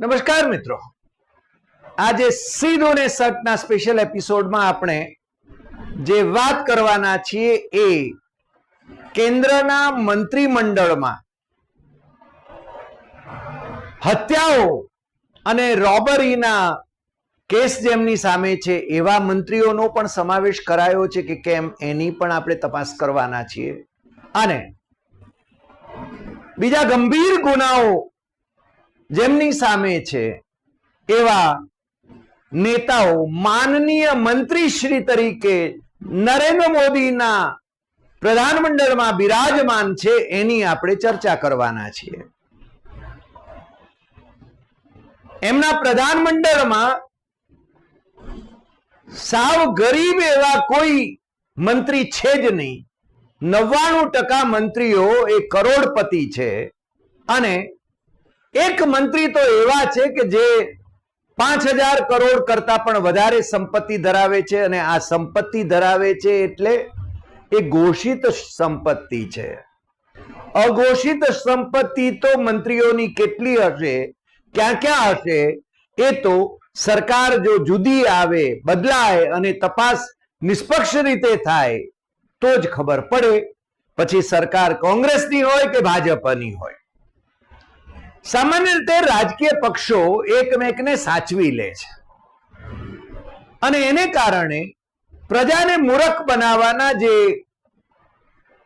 નમસ્કાર મિત્રો. આજે સીધું ને સટના સ્પેશિયલ એપિસોડમાં આપણે જે વાત કરવાના છીએ એ કેન્દ્રના મંત્રીમંડળમાં હત્યાઓ અને રોબરીના કેસ જેમની સામે છે એવા મંત્રીઓનો પણ સમાવેશ કરાયો છે કે કેમ એની પણ આપણે તપાસ કરવાના છીએ. અને બીજા ગંભીર ગુનાઓ જેમની સામે છે, એવા નેતાઓ માનનીય મંત્રીશ્રી તરીકે નરેન્દ્ર મોદીના પ્રધાનમંડળમાં બિરાજમાન છે, એની આપણે ચર્ચા કરવાના છીએ. એમના પ્રધાનમંડળમાં સાવ ગરીબ એવા કોઈ મંત્રી છે જ નહીં. નવ્વાણું ટકા મંત્રીઓ એ કરોડપતિ છે અને એક મંત્રી તો એવા છે કે જે પાંચ હજાર કરોડ કરતા પણ વધારે સંપત્તિ ધરાવે છે અને આ સંપત્તિ ધરાવે છે એટલે એ ઘોષિત સંપત્તિ છે. અઘોષિત સંપત્તિ તો મંત્રીઓની કેટલી હશે? ક્યાં ક્યાં હશે? એ તો સરકાર જો જુદી આવે, બદલાય અને તપાસ નિષ્પક્ષ રીતે થાય, તો જ ખબર પડે. પછી સરકાર કોંગ્રેસની હોય કે ભાજપની હોય? સામાન્ય રીતે રાજકીય પક્ષો એકમેકને સાચવી લે છે. અને એને કારણે પ્રજાને મૂરખ બનાવવાના જે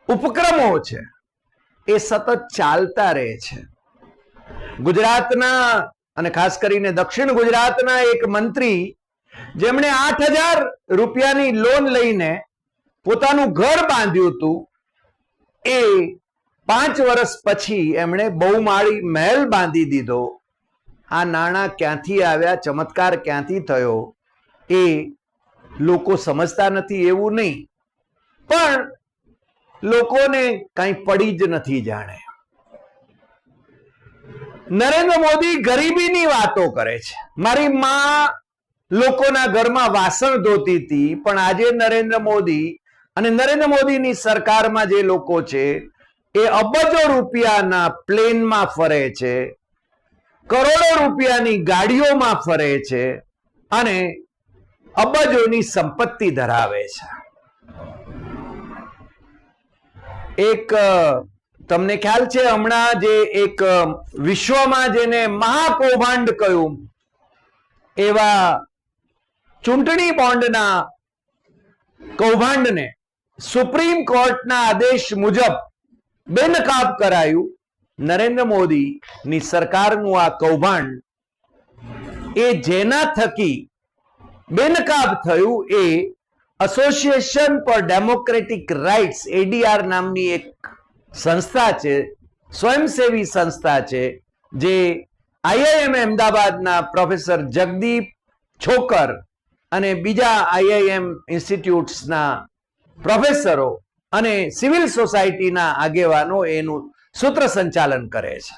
ઉપક્રમો છે, એ સતત ચાલતા રહે છે. ગુજરાતના અને ખાસ કરીને દક્ષિણ ગુજરાતના એક મંત્રી, જેમણે આઠ હજાર રૂપિયાની લોન લઈને પોતાનું ઘર બાંધ્યું હતું, એ પાંચ વર્ષ પછી એમણે બહુમાળી મહેલ બાંધી દીધો. આ નાણાં ક્યાંથી આવ્યા, ચમત્કાર ક્યાંથી થયો એ લોકો સમજતા નથી, એવું નહીં. પણ લોકોને કાંઈ પડી જ નથી જાણે. નરેન્દ્ર મોદી ગરીબીની વાતો કરે છે. મારી માં લોકોના ઘરમાં વાસણ ધોતી હતી, પણ આજે નરેન્દ્ર મોદી અને નરેન્દ્ર મોદીની સરકારમાં જે લોકો છે એ અબજો રૂપિયાના પ્લેનમાં ફરે છે, કરોડો રૂપિયાની ગાડીઓમાં ફરે છે અને અબજોની સંપત્તિ ધરાવે છે. એક તમને ખ્યાલ છે હમણાં જે એક વિશ્વમાં જેને મહાકૌભાંડ કહ્યું, એવા ચૂંટણી બોન્ડના કૌભાંડને સુપ્રીમ કોર્ટના આદેશ મુજબ બેનકાબ કરાયું નરેન્દ્ર મોદીની સરકારનું આ કૌભાંડ. એ જેના થકી બેનકાબ થયું એ association for democratic rights ADR નામની એક સંસ્થા છે, સ્વયંસેવી સંસ્થા છે, જે આઈઆઈએમ અમદાવાદના પ્રોફેસર જગદીપ છોકર અને બીજા આઈઆઈએમ ઇન્સ્ટિટ્યૂટ્સના પ્રોફેસરો અને સિવિલ સોસાયટીના આગેવાનો એનું સૂત્ર સંચાલન કરે છે.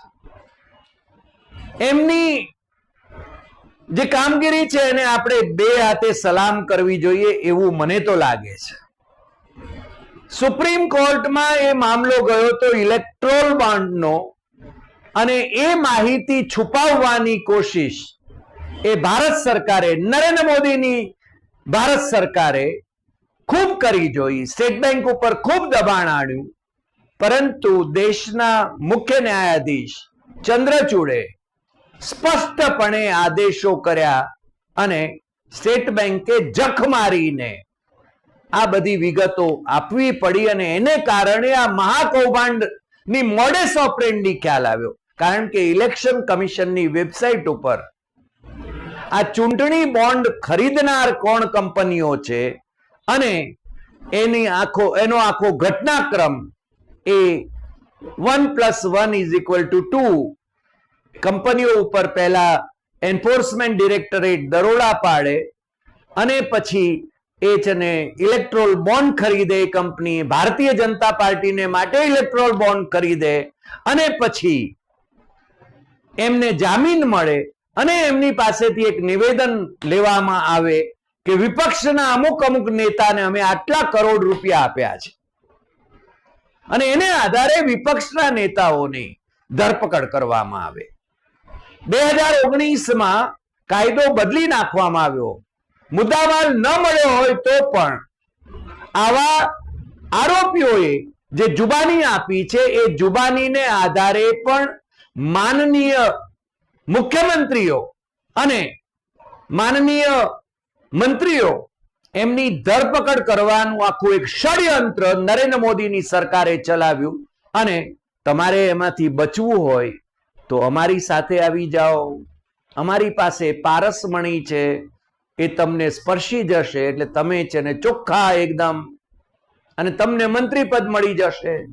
એમની જે કામગીરી છે એને આપણે બે હાથે સલામ કરવી જોઈએ એવું મને તો લાગે છે. સુપ્રીમ કોર્ટમાં એ મામલો ગયો તો ઇલેક્ટ્રોલ બોન્ડનો અને એ માહિતી છુપાવવાની કોશિશ એ ભારત સરકારે, નરેન્દ્ર મોદીની ભારત સરકારે ખૂબ કરી જોઈ, સ્ટેટ બેંક ઉપર ખૂબ દબાણ આણ્યું. પરંતુ દેશના મુખ્ય ન્યાયાધીશ ચંદ્રચૂડે સ્પષ્ટપણે આદેશો કર્યા અને સ્ટેટ બેંકે જખ મારીને આ બધી વિગતો આપવી પડી અને એને કારણે આ મહાકૌભાંડની મોડેસ ઓપરેન્ડી ખ્યાલ આવ્યો. કારણ કે ઇલેક્શન કમિશનની વેબસાઇટ ઉપર આ ચૂંટણી બોન્ડ ખરીદનાર કોણ કંપનીઓ છે અને એની આખો, એનો આખો ઘટનાક્રમ એ one plus one is equal to two. કંપનીઓ ઉપર પહેલા એન્ફોર્સમેન્ટ ડિરેક્ટરેટ દરોડા પાડે અને પછી એ છે ને ઇલેક્ટ્રોલ બોન્ડ ખરીદે કંપની ભારતીય જનતા પાર્ટીને માટે ઇલેક્ટ્રોલ બોન્ડ ખરીદે અને પછી એમને જામીન મળે અને એમની પાસેથી એક નિવેદન લેવામાં આવે કે વિપક્ષના અમુક અમુક નેતાને અમે આટલા કરોડ રૂપિયા આપ્યા છે. અને એને આધારે વિપક્ષના નેતાઓની ધરપકડ કરવામાં આવે. બે હજાર ઓગણીસમાં કાયદો બદલી નાખવામાં આવ્યો. મુદ્દામાલ ન મળ્યો હોય તો પણ આવા આરોપીઓએ જે જુબાની આપી છે એ જુબાનીને આધારે પણ માનનીય મુખ્યમંત્રીઓ અને માનનીય મંત્રીઓ, એમની ધરપકડ કરવાનું આખું એક ષડયંત્ર નરેન્દ્ર મોદીની સરકારે ચલાવ્યું. અને તમારે એમાંથી બચવું હોય તો અમારી સાથે આવી જાઓ. અમારી પાસે પારસમણી છે, એ તમને સ્પર્શી જશે, એટલે તમે છે ને ચોખ્ખા એકદમ. અને તમને મંત્રી પદ મળી જશે.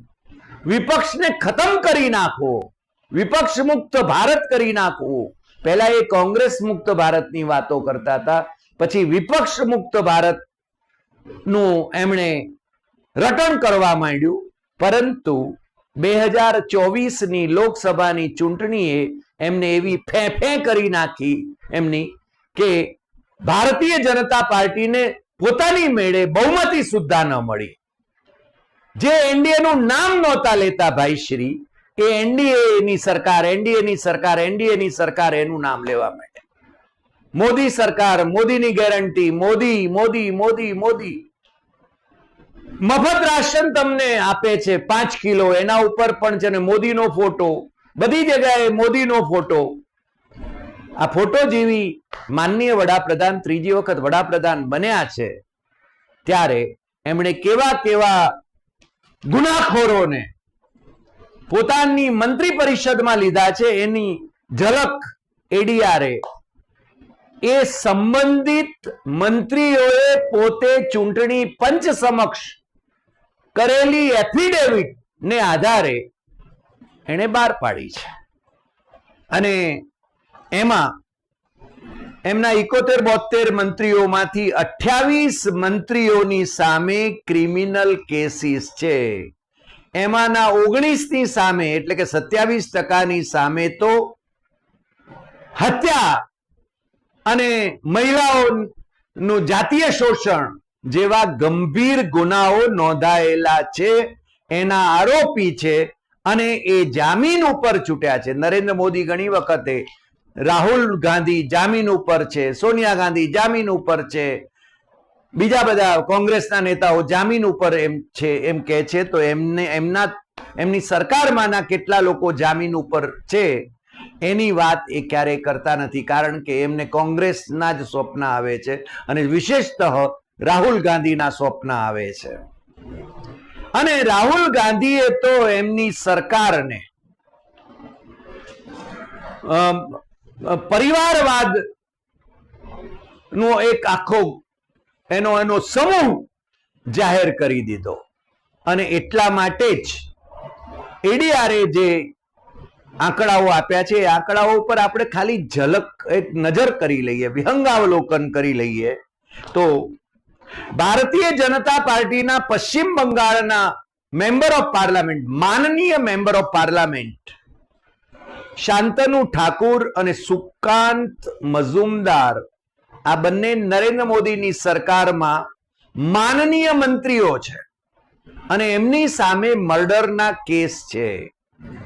વિપક્ષને ખતમ કરી નાખો. વિપક્ષ મુક્ત ભારત કરી નાખવું પહેલા એ કોંગ્રેસ મુક્ત ભારતની વાતો કરતા હતા. પછી વિપક્ષ મુક્ત ભારતનું એમણે રટણ કરવા માંડ્યું. પરંતુ બે હજાર ચોવીસની લોકસભાની ચૂંટણીએ એમને એવી ફે ફે કરી નાખી એમની કે ભારતીય જનતા પાર્ટીને પોતાની મેળે બહુમતી સુદ્ધા ન મળી. જે એનડીએ નું નામ નહોતા લેતા ભાઈ શ્રી એ એનડીએ સરકાર એનડીએ ની સરકાર એનડીએ ની સરકાર એનું નામ લેવા માંડે મોદી સરકાર, મોદીની ગેરંટી, મોદી મોદી મોદી મોદી. મફત રાશન તમને આપે છે પાંચ કિલો, એના ઉપર પણ છે ને મોદીનો ફોટો, બધી જગ્યાએ મોદીનો ફોટો. આ ફોટો જેવી માનનીય વડાપ્રધાન, ત્રીજી વખત વડાપ્રધાન બન્યા છે, ત્યારે એમણે કેવા કેવા ગુનાખોરોને પોતાની મંત્રી પરિષદમાં લીધા છે, એની ઝલક એડીઆરે એ સંબંધિત મંત્રીઓએ પોતે ચૂંટણી પંચ સમક્ષ કરેલી એફિડેવિટ ને આધારે એણે બહાર પાડી છે. અને એમાં એમના ઇકોતેર બોતેર મંત્રીઓમાંથી અઠ્યાવીસ મંત્રીઓની સામે ક્રિમિનલ કેસીસ છે. એમાંના ઓગણીસની સામે એટલે કે સત્યાવીસ ટકાની સામે તો હત્યા અને મહિલાઓનું જાતીય શોષણ જેવા ગંભીર ગુનાઓ નોંધાયેલા છે, એના આરોપી છે અને એ જામીન ઉપર છૂટ્યા છે. નરેન્દ્ર મોદી ઘણી વખતે રાહુલ ગાંધી જામીન ઉપર છે, સોનિયા ગાંધી જામીન ઉપર છે, બીજા બધા કોંગ્રેસના નેતાઓ જામીન ઉપર એમ છે, એમ કહે છે. તો એમને, એમના, એમની સરકારમાંના કેટલા લોકો જામીન ઉપર છે? એની વાત એ ક્યારેય કરતા નથી, કારણ કે એમને કોંગ્રેસના જ સ્વપ્ન આવે છે અને વિશેષતઃ રાહુલ ગાંધીના સ્વપ્ન આવે છે. અને રાહુલ ગાંધીએ તો એમની સરકારને પરિવારવાદ નો એક આખો એનો એનો સમૂહ જાહેર કરી દીધો. અને એટલા માટે જ એડીઆરએ જે આંકડાઓ આપ્યા છે. આંકડાઓ ઉપર આપણે ખાલી ઝલક એક નજર કરી લઈએ વિહંગાવલોકન કરી લઈએ. તો ભારતીય જનતા પાર્ટીના પશ્ચિમ બંગાળના મેમ્બર ઓફ પાર્લામેન્ટ, માનનીય member of parliament, Shantanu Thakur અને સુકાંત મઝુમદાર આ બંને નરેન્દ્ર મોદીની સરકારમાં માનનીય મંત્રીઓ છે. અને એમની સામે મર્ડરના કેસ છે.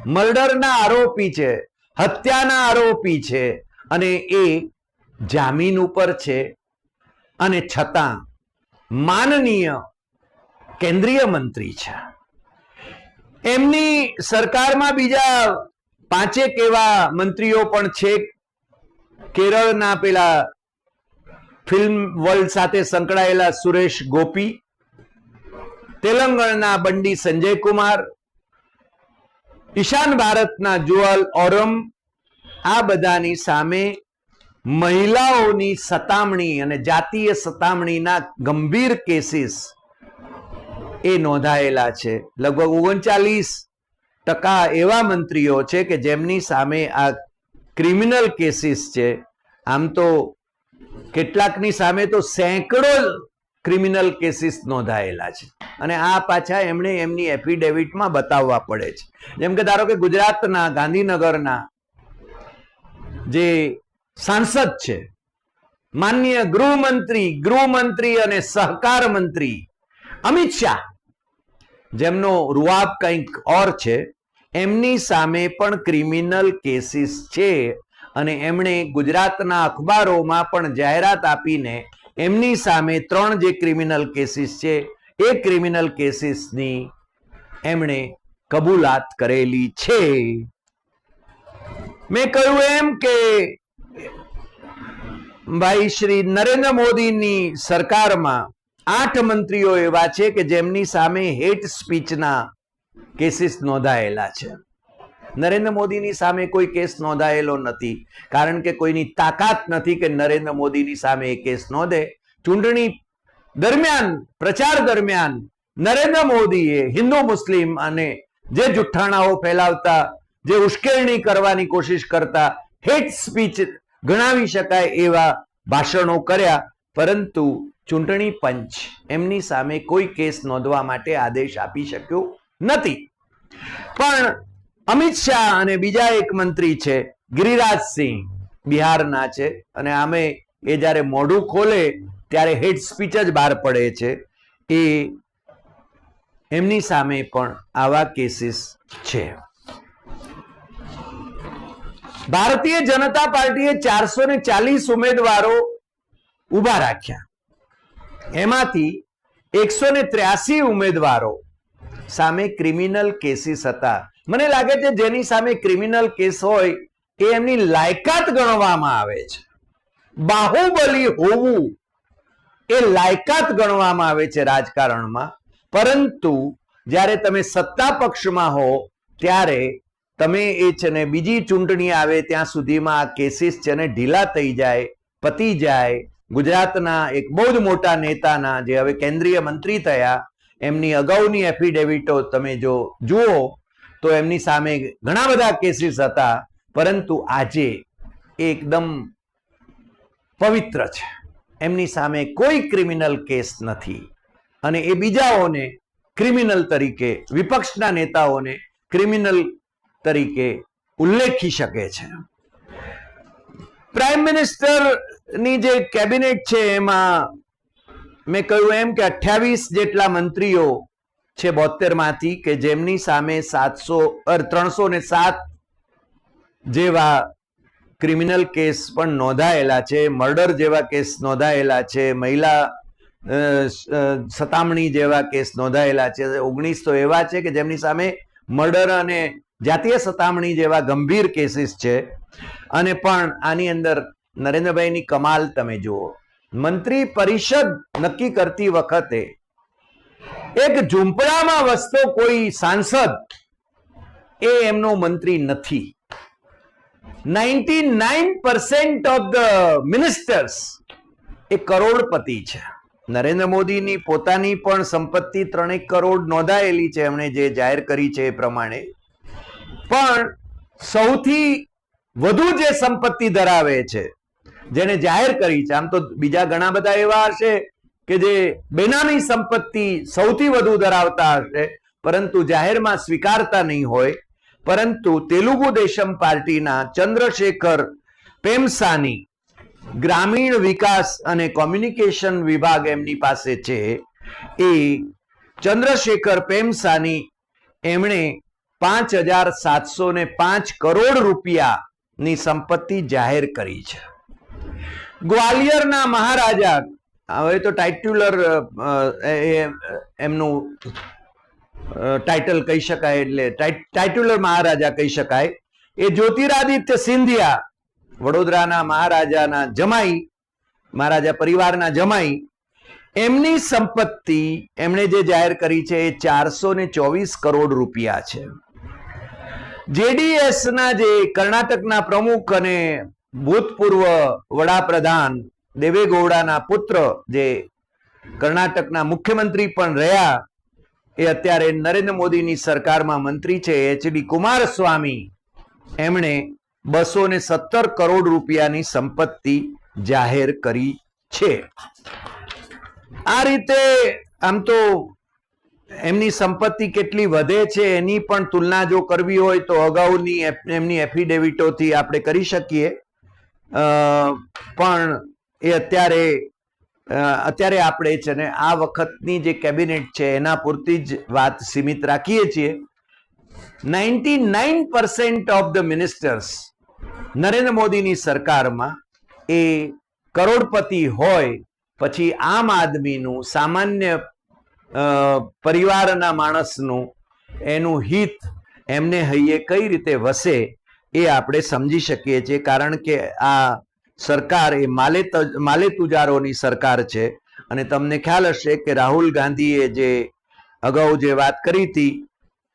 મર્ડરના આરોપી છે, હત્યાના આરોપી છે અને એ જામીન ઉપર છે અને છતાં માનનીય કેન્દ્રીય મંત્રી છે. એમની સરકારમાં બીજા પાંચેક એવા મંત્રીઓ પણ છે, કેરળના પેલા ફિલ્મ વર્લ્ડ સાથે સંકળાયેલા સુરેશ ગોપી તેલંગણના બંડી સંજય કુમાર ઈશાન ભારતના જુઅલ ઓરમ આ બધાની સામે મહિલાઓની સતામણી અને જાતીય સતામણીના ગંભીર કેસીસ એ નોંધાયેલા છે. લગભગ ઓગણચાલીસ ટકા એવા મંત્રીઓ છે કે જેમની સામે આ ક્રિમિનલ કેસીસ છે. આમ તો કેટલાકની સામે તો સેંકડો ક્રિમિનલ કેસીસ નોંધાયેલા છે. અને આ પાછા એમણે એમની એફિડેવિટમાં બતાવવા પડે છે. જેમ કે ધારો કે ગુજરાતના, ગાંધીનગરના જે સાંસદ છે માન્ય ગૃહમંત્રી ગૃહમંત્રી અને સહકાર મંત્રી અમિત શાહ, જેમનો રૂઆબ કંઈક ઓર છે, એમની સામે પણ ક્રિમિનલ કેસીસ છે અને એમણે ગુજરાતના અખબારોમાં પણ જાહેરાત આપીને એમની સામે ત્રણ જે ક્રિમિનલ કેસીસ છે, એ ક્રિમિનલ કેસીસની એમણે કબૂલાત કરેલી છે. મેં કહ્યું એમ કે ભાઈ શ્રી નરેન્દ્ર મોદીની સરકારમાં આઠ મંત્રીઓ એવા છે કે જેમની સામે હેટ સ્પીચના કેસીસ નોંધાયેલા છે. નરેન્દ્ર મોદીની સામે કોઈ કેસ નોંધાયેલો નથી. કારણ કે કોઈની તાકાત નથી કે નરેન્દ્ર મોદીની સામે એ કેસ નોંધે. ચૂંટણી દરમિયાન, પ્રચાર દરમિયાન નરેન્દ્ર મોદીએ હિન્દુ, મુસ્લિમ અને જે જુઠ્ઠાણાઓ ફેલાવતા, જે ઉશ્કેરણી કરવાની કોશિશ કરતા હેટ સ્પીચ ગણાવી શકાય એવા ભાષણો કર્યા. પરંતુ ચૂંટણી પંચ એમની સામે કોઈ કેસ નોંધવા માટે આદેશ આપી શક્યો નથી. પણ અમિત શાહ અને બીજા એક મંત્રી છે ગિરિરાજસિંહ બિહારના છે અને આમે એ જ્યારે મોઢું ખોલે ત્યારે હેડ સ્પીચ જ બહાર પડે છે. એ એમની સામે પણ આવા કેસીસ છે. ભારતીય જનતા પાર્ટીએ ચારસો ને ચાલીસ ઉમેદવારો ઊભા રાખ્યા. એમાંથી એકસો ને ત્ર્યાસી ઉમેદવારો સામે ક્રિમિનલ કેસીસ હતા. મને લાગે છે જેની સામે ક્રિમિનલ કેસ હોય એ એમની લાયકાત ગણવામાં આવે છે. બાહુબલી હોવું એ લાયકાત ગણવામાં આવે છે રાજકારણમાં. પરંતુ જ્યારે તમે સત્તા પક્ષમાં હો, ત્યારે તમે એ છે ને બીજી ચૂંટણી આવે ત્યાં સુધીમાં આ કેસીસ છે ને ઢીલા થઈ જાય, પતી જાય. ગુજરાતના એક બહુ જ મોટા નેતાના જે હવે કેન્દ્રીય મંત્રી થયા, એમની અગાઉની એફિડેવિટો તમે જો જુઓ તો એમની સામે ઘણા બધા કેસીસ હતા, પરંતુ આજે એકદમ પવિત્ર છે. એમની સામે કોઈ ક્રિમિનલ કેસ નથી. અને એ બીજાઓને ક્રિમિનલ તરીકે, વિપક્ષના નેતાઓને ક્રિમિનલ તરીકે ઉલ્લેખી શકે છે. પ્રાઇમ મિનિસ્ટરની જે કેબિનેટ છે, એમાં મેં કહ્યું એમ કે અઠ્યાવીસ જેટલા મંત્રીઓ છે બોતેરમાંથી કે જેમની સામે સાતસો ત્રણસો ને સાત જેવા ક્રિમિનલ કેસ પણ નોંધાયેલા છે, મર્ડર જેવા કેસ નોંધાયેલા છે, મહિલા સતામણી જેવા કેસ નોંધાયેલા છે, ઓગણીસ તો એવા છે કે જેમની સામે મર્ડર અને જાતીય સતામણી જેવા ગંભીર કેસીસ છે. અને પણ આની અંદર નરેન્દ્રભાઈની કમાલ તમે જુઓ. મંત્રી પરિષદ નક્કી કરતી વખતે એક ઝૂંપડામાં વસતો કોઈ સાંસદ એ એમનો મંત્રી નથી. Ninety nine percent of the ministers એ કરોડપતિ છે. નરેન્દ્ર મોદીની પોતાની પણ સંપત્તિ ત્રણેક કરોડ નોંધાયેલી છે એમણે જે જાહેર કરી છે એ પ્રમાણે. પણ સૌથી વધુ જે સંપત્તિ ધરાવે છે જેને જાહેર કરી છે, આમ તો બીજા ઘણા બધા એવા હશે કે જે બેનામી સંપત્તિ સૌથી વધુ ધરાવતા હશે, પરંતુ જાહેરમાં સ્વીકારતા નહીં હોય, પરંતુ તેલુગુ દેશમ પાર્ટીના ચંદ્રશેખર પેમસાની ગ્રામીણ વિકાસ અને કોમ્યુનિકેશન વિભાગ એમની પાસે છે. એ ચંદ્રશેખર પેમસાની એમણે પાંચ હજાર સાતસો ને પાંચ કરોડ રૂપિયાની સંપત્તિ જાહેર કરી છે. ગ્વાલિયરના મહારાજા હવે તો ટાઇટ્યુલર એમનું ટાઇટલ કહી શકાય એટલે ટાઇ- ટાઇટ્યુલર મહારાજા કહી શકાય. એ જ્યોતિરાદિત્ય સિંધિયા, વડોદરાના મહારાજાના જમાઈ, મહારાજા પરિવારના જમાઈ, એમની સંપત્તિ, એમણે જે જાહેર કરી છે એ ચારસો ને ચોવીસ કરોડ રૂપિયા છે. જેડીએસના જે કર્ણાટકના પ્રમુખ અને ભૂતપૂર્વ વડાપ્રધાન દેવેગૌડાના પુત્ર જે કર્ણાટકના મુખ્યમંત્રી પણ રહ્યા, એ અત્યારે નરેન્દ્ર મોદીની સરકારમાં મંત્રી છે એચડી કુમારસ્વામી. એમણે બસો ને સત્તર કરોડ રૂપિયાની સંપત્તિ જાહેર કરી છે. આ રીતે આમ તો એમની સંપત્તિ કેટલી વધે છે, એની પણ તુલના જો કરવી હોય તો અગાઉની એમની એફિડેવિટોથી આપણે કરી શકીએ. પણ એ અત્યારે અત્યારે આપણે છે ને આ વખતની જે કેબિનેટ છે એના પૂરતી જ વાત સીમિત રાખીએ છીએ. Ninety nine percent of the ministers Narendra મોદીની સરકારમાં એ કરોડપતિ હોય પછી આમ આદમીનું સામાન્ય પરિવારના માણસનું એનું હિત એમને હૈયે કઈ રીતે વસે એ આપણે સમજી શકીએ છીએ. કારણ કે આ સરકાર એ માલે માલે તુજારોની સરકાર છે. અને તમને ખ્યાલ હશે કે રાહુલ ગાંધીએ જે અગાઉ જે વાત કરી હતી,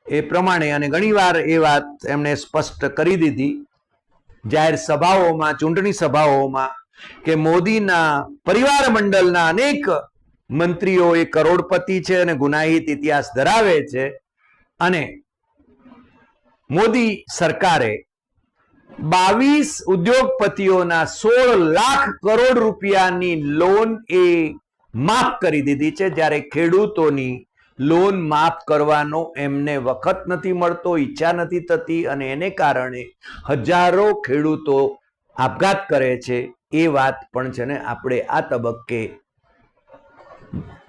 એ પ્રમાણે અને ઘણીવાર એ વાત એમણે સ્પષ્ટ કરી દીધી. જાહેર સભાઓમાં, ચૂંટણી સભાઓમાં કે મોદીના પરિવાર મંડળના અનેક મંત્રીઓ એ કરોડપતિ છે અને ગુનાહિત ઇતિહાસ ધરાવે છે. અને મોદી સરકારે બાવીસ ઉદ્યોગપતિઓના સોળ લાખ કરોડ રૂપિયાની લોન એ માફ કરી દીધી છે. જ્યારે ખેડૂતોની લોન માફ કરવાનો એમને વખત નથી મળતો, ઈચ્છા નથી થતી અને એને કારણે હજારો ખેડૂતો આપઘાત કરે છે. એ વાત પણ છે ને આપણે આ તબક્કે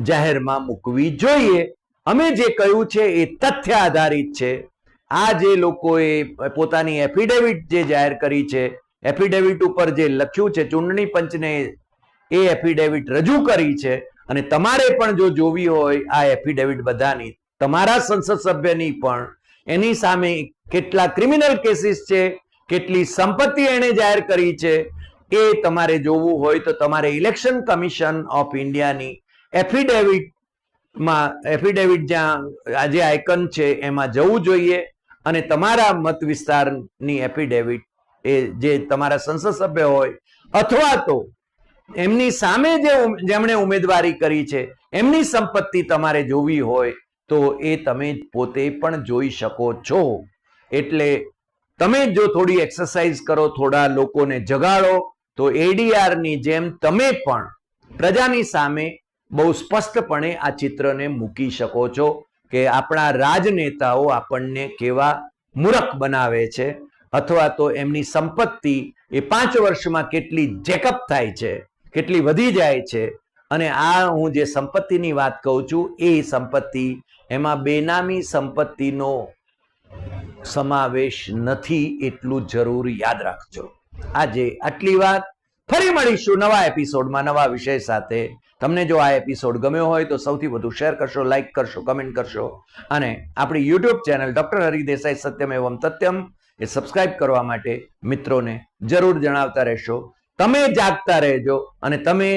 જાહેરમાં મૂકવી જોઈએ. અમે જે કહ્યું છે એ તથ્ય આધારિત છે. આ જે લોકોએ પોતાની એફિડેવિટ જે જાહેર કરી છે એફિડેવિટ ઉપર જે લખ્યું છે, ચૂંટણી પંચને એ એફિડેવિટ રજૂ કરી છે અને તમારે પણ જો જોવી હોય આ એફિડેવિટ બધાની, તમારા સંસદ સભ્યની પણ, એની સામે કેટલા ક્રિમિનલ કેસીસ છે, કેટલી સંપત્તિ એણે જાહેર કરી છે, એ તમારે જોવું હોય તો તમારે ઇલેક્શન કમિશન ઓફ ઇન્ડિયાની એફિડેવિટમાં એફિડેવિટ જ્યાં આજે આઇકન છે, એમાં જવું જોઈએ. અને તમારા મત વિસ્તારની એફિડેવિટ એ જે તમારા સંસદ સભ્ય હોય અથવા તો એમની સામે જે જેમણે ઉમેદવારી કરી છે, એમની સંપત્તિ તમારે જોવી હોય તો એ તમે પોતે પણ જોઈ શકો છો. એટલે તમે જો થોડી એક્સરસાઇઝ કરો, થોડા લોકોને જગાડો, તો એડીઆરની જેમ તમે પણ પ્રજાની સામે બહુ સ્પષ્ટપણે આ ચિત્રને મૂકી શકો છો. કે આપણા રાજનેતાઓ આપણને કેવા મૂરખ બનાવે છે અથવા તો એમની સંપત્તિ એ પાંચ વર્ષમાં કેટલી જેકઅપ થાય છે, કેટલી વધી જાય છે. અને આ હું જે સંપત્તિની વાત કહું છું, એ સંપત્તિ એમાં બેનામી સંપત્તિનો સમાવેશ નથી એટલું જરૂર યાદ રાખજો. આજે આટલી વાત ફરી મળીશું નવા એપિસોડમાં નવા વિષય સાથે. તમને જો આ એપિસોડ ગમ્યો હોય તો સૌથી વધુ શેર કરશો, લાઈક કરશો, કમેન્ટ કરશો. અને આપણી YouTube channel doctor Haridesai Satyam Evam Satyam એ સબસ્ક્રાઇબ કરવા માટે મિત્રોને જરૂર જણાવતા રહેશો. તમે જાગતા રહેજો અને તમે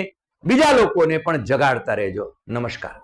બીજા લોકોને પણ જગાડતા રહેજો. નમસ્કાર.